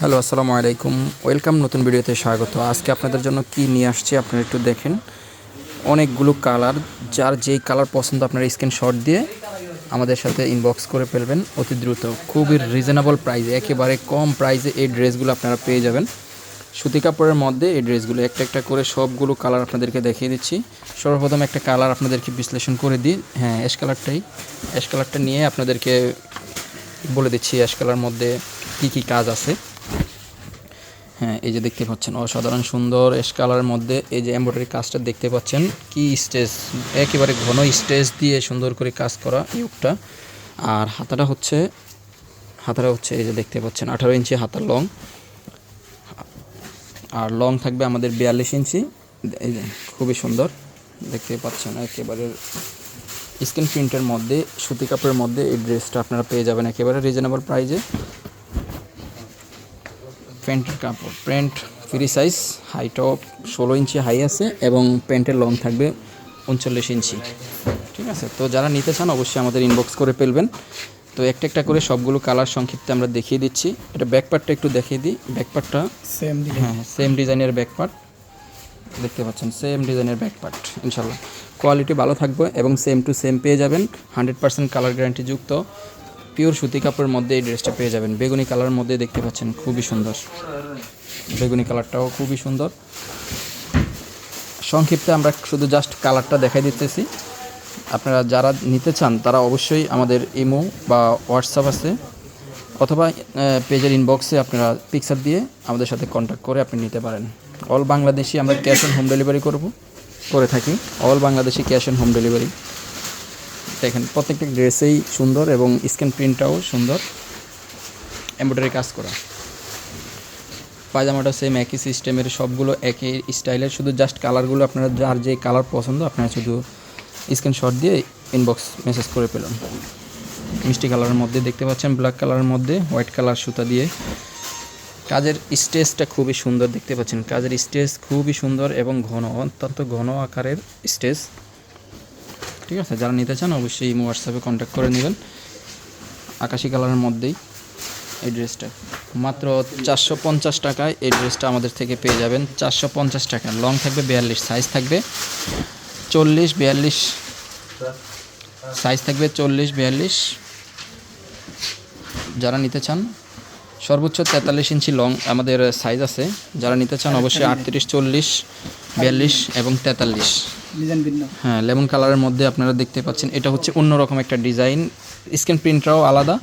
Hello, আসসালামু আলাইকুম। Welcome, নতুন ভিডিওতে স্বাগত। আজকে আপনাদের জন্য কি নিয়ে আসছি আপনারা একটু দেখেন। অনেকগুলো কালার, যার যেই কালার পছন্দ আপনারা স্ক্রিনশট দিয়ে আমাদের সাথে ইনবক্স করে ফেলবেন। অতি দ্রুত, খুবই রিজনেবল প্রাইসে একেবারে কম প্রাইসে এই ড্রেসগুলো আপনারা পেয়ে যাবেন। সুতি কাপড়ের মধ্যে এই ড্রেসগুলো, একটা একটা করে সবগুলো কালার আপনাদেরকে দেখিয়ে দিচ্ছি। সর্বপ্রথম একটা কালার আপনাদেরকে বিশ্লেষণ করে দিই। হ্যাঁ অ্যাশ কালারটাই অ্যাশ কালারটা নিয়ে আপনাদেরকে বলে দিচ্ছি অ্যাশ কালার মধ্যে কী কী কাজ আছে। হ্যাঁ এই যে দেখতে পাচ্ছেন, অসাধারণ সুন্দর এস কালারের মধ্যে এই যে এমব্রয়ডারি কাজটা দেখতে পাচ্ছেন, কি স্টেজ, একেবারে ঘন স্টেজ দিয়ে সুন্দর করে কাজ করা ইউকটা আর হাতাটা হচ্ছে হাতাটা হচ্ছে এই যে দেখতে পাচ্ছেন, আঠারো ইঞ্চি হাতার লং আর লং থাকবে আমাদের বিয়াল্লিশ ইঞ্চি, এই যে খুবই সুন্দর, দেখতে পাচ্ছেন একেবারে স্কিন প্রিন্টের মধ্যে, সুতি কাপড়ের মধ্যে এই ড্রেসটা আপনারা পেয়ে যাবেন একেবারে রিজনেবল প্রাইজে প্যান্টের কাপড়। প্যান্ট ফ্রি সাইজ হাইটও ষোলো ইঞ্চি হাই আছে এবং প্যান্টের লং থাকবে উনচল্লিশ ইঞ্চি। ঠিক আছে? তো যারা নিতে চান অবশ্যই আমাদের ইনবক্স করে ফেলবেন। তো একটা একটা করে সবগুলো কালার সংক্ষিপ্তে আমরা দেখিয়ে দিচ্ছি। এটা ব্যাকপার্টটা একটু দেখিয়ে দিই। ব্যাকপার্টটা সেম হ্যাঁ সেম ডিজাইনের ব্যাকপার্ট দেখতে পাচ্ছেন সেম ডিজাইনের ব্যাকপার্ট ইনশাল্লাহ কোয়ালিটি ভালো থাকবে এবং সেম টু সেম পেয়ে যাবেন। হান্ড্রেড পার্সেন্ট কালার গ্যারান্টিযুক্ত পিওর সুতি কাপড়ের মধ্যে এই ড্রেসটা পেয়ে যাবেন। বেগুনি কালারের মধ্যে দেখতে পাচ্ছেন, খুবই সুন্দর। বেগুনি কালারটাও খুবই সুন্দর। সংক্ষিপ্তে আমরা শুধু জাস্ট কালারটা দেখাই দিতেছি। আপনারা যারা নিতে চান, তারা অবশ্যই আমাদের ইমো বা হোয়াটসঅ্যাপ আছে, অথবা পেজের ইনবক্সে আপনারা পিকচার দিয়ে আমাদের সাথে কন্ট্যাক্ট করে আপনি নিতে পারেন। অল বাংলাদেশি আমরা ক্যাশ অন হোম ডেলিভারি করব, করে থাকি। All Bangladeshi cash on home delivery দেখেন প্রত্যেকটা ড্রেসেই সুন্দর এবং স্ক্যান প্রিন্টটাও সুন্দর। এমব্রয়ডারি কাজ করা। পায়জামাটা সেম একই সিস্টেমের সবগুলো একই স্টাইলের শুধু জাস্ট কালারগুলো আপনারা যার যে কালার পছন্দ, আপনারা শুধু স্ক্রিনশট দিয়ে ইনবক্স মেসেজ করে পেলাম মিষ্টি কালারের মধ্যে দেখতে পাচ্ছেন ব্ল্যাক কালারের মধ্যে হোয়াইট কালার সুতা দিয়ে। কাজের স্টেজটা খুবই সুন্দর দেখতে পাচ্ছেন। কাজের স্টেজ খুবই সুন্দর এবং ঘন, অত্যন্ত ঘন আকারের স্টেজ ঠিক আছে, যারা নিতে চান অবশ্যই ইমো হোয়াটসঅ্যাপে কন্ট্যাক্ট করে নেবেন। আকাশি কালারের মধ্যেই এই ড্রেসটা। মাত্র চারশো পঞ্চাশ টাকায় এই ড্রেসটা আমাদের থেকে পেয়ে যাবেন। চারশো পঞ্চাশ টাকা। লং থাকবে বিয়াল্লিশ সাইজ থাকবে চল্লিশ, বিয়াল্লিশ। সাইজ থাকবে চল্লিশ, বিয়াল্লিশ। যারা নিতে চান, সর্বোচ্চ তেতাল্লিশ ইঞ্চি লং আমাদের সাইজ আছে। যারা নিতে চান অবশ্যই আটত্রিশ, চল্লিশ, বিয়াল্লিশ এবং তেতাল্লিশ। হ্যাঁ লেমন কালারের মধ্যে আপনারা দেখতে পাচ্ছেন, এটা হচ্ছে অন্যরকম একটা ডিজাইন। স্ক্রিন প্রিন্টটাও আলাদা,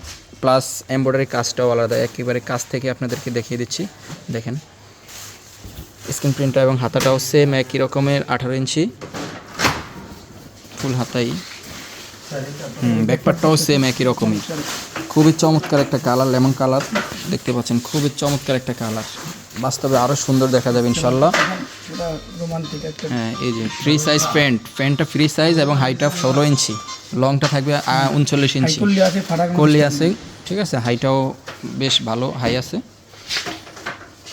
প্লাস এমব্রয়ডারি কাজটাও আলাদা। একেবারে কাজ থেকে আপনাদেরকে দেখিয়ে দিচ্ছি। দেখেন স্ক্রিন প্রিন্টটা এবং হাতাটাও সেম একই রকমের, আঠারো ইঞ্চি। ফুল হাতাই। হুম ব্যাকপারটাও সেম একই রকমই। খুবই চমৎকার একটা কালার, লেমন কালার। দেখতে পাচ্ছেন, খুবই চমৎকার একটা কালার। বাস্তবে আরও সুন্দর দেখা যাবে ইনশাল্লাহ পুরো রোমান্টিক একটা হ্যাঁ এই যে ফ্রি সাইজ প্যান্ট প্যান্টটা ফ্রি সাইজ এবং হাইটটা ষোলো ইঞ্চি। লংটা থাকবে উনচল্লিশ ইঞ্চি। কলি আছে ঠিক আছে? হাইটাও বেশ ভালো হাই আছে।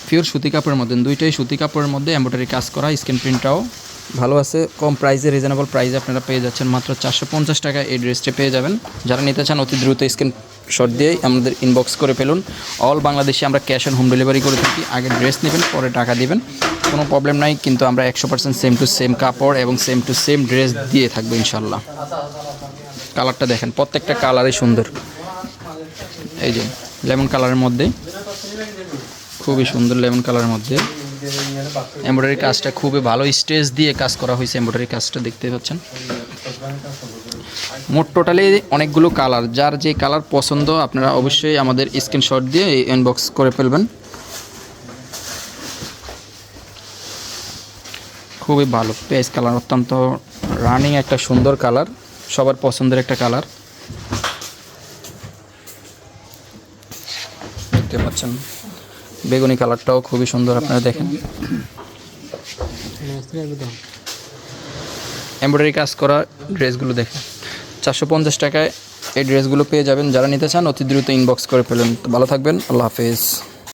পিওর সুতি কাপড়ের মধ্যে দুইটাই সুতি কাপড়ের মধ্যে এম্ব্রয়ডারি কাজ করা স্ক্রিন প্রিন্টটাও ভালো আছে, কম প্রাইসে রিজনেবল প্রাইসে আপনারা পেয়ে যাচ্ছেন মাত্র চারশো পঞ্চাশ টাকা এই ড্রেসটা পেয়ে যাবেন। যারা নিতে চান অতি দ্রুত স্ক্রিন শট দিয়েই আমাদের ইনবক্স করে ফেলুন। অল বাংলাদেশে আমরা ক্যাশ অন হোম ডেলিভারি করে থাকি, আগে ড্রেস নেবেন, পরে টাকা দেবেন। কোনো প্রবলেম নাই, কিন্তু আমরা একশো পার্সেন্ট সেম টু সেম কাপড় এবং সেম টু সেম ড্রেস দিয়ে থাকব ইনশাল্লাহ কালারটা দেখেন, প্রত্যেকটা কালারই সুন্দর। এই যে লেমন কালারের মধ্যে, খুবই সুন্দর লেমন কালারের মধ্যে। এমব্রয়ডারি কাজটা খুবই ভালো স্টেজ দিয়ে কাজ করা হয়েছে এমব্রয়ডারি কাজটা দেখতে পাচ্ছেন। মোট টোটালি অনেকগুলো কালার, যার যে কালার পছন্দ আপনারা অবশ্যই আমাদের স্ক্রিনশট দিয়ে ইনবক্স করে ফেলবেন। খুবই ভালো পেজ কালার, অত্যন্ত রানিং একটা সুন্দর কালার, সবার পছন্দের একটা কালার। দেখতে পাচ্ছেন। বেগুনি কালারটাও খুবই সুন্দর, আপনারা দেখেন। এমব্রয়ডারি কাজ করা ড্রেসগুলো দেখেন। চারশো পঞ্চাশ টাকায় এই ড্রেসগুলো পেয়ে যাবেন। যারা নিতে চান, অতি দ্রুত ইনবক্স করে ফেলেন। ভালো থাকবেন। আল্লাহ হাফেজ।